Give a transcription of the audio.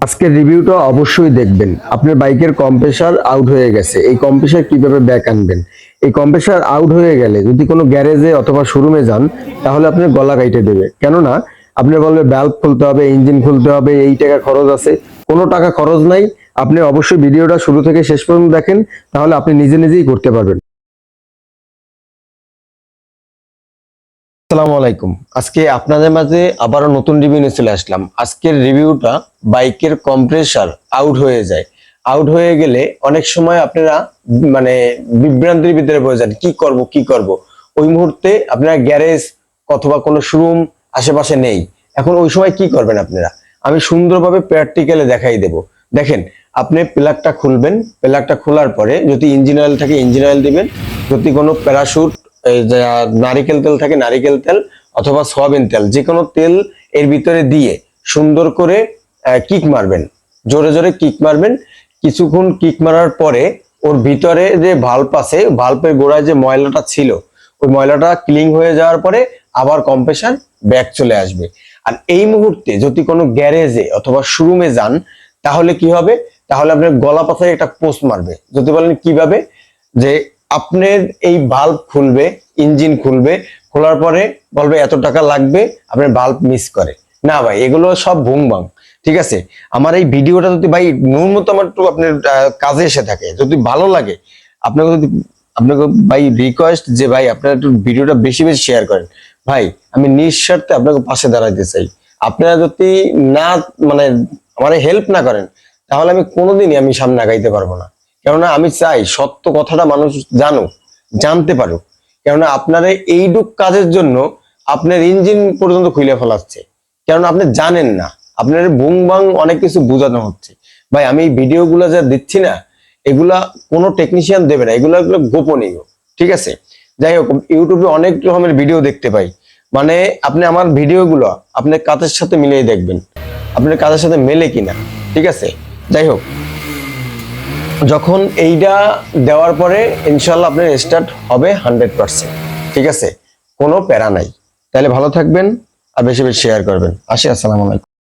আজকের রিভিউটা অবশ্যই দেখবেন। আপনার বাইকের কম্প্রেসার আউট হয়ে গেছে। এই কম্প্রেসার কীভাবে ব্যাক আনবেন? এই কম্প্রেসার আউট হয়ে গেলে যদি কোনো গ্যারেজে অথবা শোরুমে যান, তাহলে আপনার গলা কাইটে দেবে। কেননা আপনি বলবে ব্যালভ খুলতে হবে ইঞ্জিন খুলতে হবে, এই টাকা খরচ আছে। কোনো টাকা খরচ নাই। আপনি অবশ্যই ভিডিওটা শুরু থেকে শেষ পর্যন্ত দেখেন, তাহলে আপনি নিজে নিজেই করতে পারবেন। আসসালামু আলাইকুম। আজকে আপনাদের মাঝে আবারও নতুন রিভিউ নিয়ে চলে আসলাম। আজকের রিভিউটা বাইকের কম্প্রেসার আউট হয়ে যায়। আউট হয়ে গেলে অনেক সময় আপনারা মানে বিভ্রান্তির ভিতরে পড়ে যান, কি করব কি করব? ওই মুহূর্তে আপনারা গ্যারেজ অথবা কোনো শোরুম আশেপাশে নেই। এখন ওই সময় কি করবেন আপনারা? আমি সুন্দরভাবে প্র্যাকটিক্যালে দেখাই দেব। দেখেন, আপনি প্লাগটা খুলবেন। প্লাগটা খোলার পরে যদি ইঞ্জিন অয়েল থাকে ইঞ্জিন অয়েল দিবেন। যদি কোনো প্যারাশুট নারিকেল তেল থাকে নারিকেল তেল অথবা সয়াবিন তেল যে কোনো তেল এর ভিতরে দিয়ে সুন্দর করে কিক মারবেন। জোরে জোরে কিক মারবেন। কিছুক্ষণ কিক মারার পরে ওর ভিতরে যে ভাল্প আছে ভাল্পের গোড়ায় যে ময়লাটা ছিল, ওই ময়লাটা ক্লিন হয়ে যাওয়ার পরে আবার কম্প্রেসার ব্যাক চলে আসবে। আর এই মুহূর্তে যদি কোনো গ্যারেজে অথবা শোরুমে যান, তাহলে কি হবে? তাহলে আপনার গলা পাথায় একটা পোস্ট মারবে। যদি বলেন কীভাবে? যে আপনার এই বাল্ব খুলবে ইঞ্জিন খুলবে, খোলার পরে বলবে এত টাকা লাগবে, আপনার বাল্ব মিস করে। না ভাই, এগুলো সব ভুংবাং ঠিক আছে? আমার এই ভিডিওটা যদি ভাই ন্যূনতম একটু আপনার কাজে এসে থাকে, যদি ভালো লাগে, আপনাকে যদি, আপনাকে ভাই রিকোয়েস্ট যে ভাই আপনারা একটু ভিডিওটা বেশি বেশি শেয়ার করেন। ভাই, আমি নিঃস্বার্থে আপনাকে পাশে দাঁড়াইতে চাই। আপনারা যদি না মানে আমার হেল্প না করেন, তাহলে আমি কোনোদিনই আমি সামনে আগাইতে পারব না। কেননা আমি চাই সত্য কথাটা মানুষ জানুক, জানতে পারুক। কেননা আপনারা এইটুক কাজের জন্য আপনার ইঞ্জিন পর্যন্ত খুলে ফেলাচ্ছে। কেননা আপনি জানেন না, আপনার বুং বাং অনেক কিছু বোঝানো হচ্ছে। ভাই, আমি এই ভিডিওগুলো যা দিচ্ছি না, এগুলা কোনো টেকনিশিয়ান দেবে না, এগুলো এগুলো গোপনীয়, ঠিক আছে? যাই হোক, ইউটিউবে অনেক রকমের ভিডিও দেখতে পাই। মানে আপনি আমার ভিডিওগুলো আপনার কাজের সাথে মিলিয়ে দেখবেন, আপনার কাজের সাথে মেলে কিনা, ঠিক আছে? যাই হোক। যখন এইটা দেওয়ার পরে ইনশাল্লাহ আপনার স্টার্ট হবে হান্ড্রেড পার্সেন্ট ঠিক আছে? কোনো প্যারা নাই। তাহলে ভালো থাকবেন আর বেশি বেশি শেয়ার করবেন। আসি, আসসালামু আলাইকুম।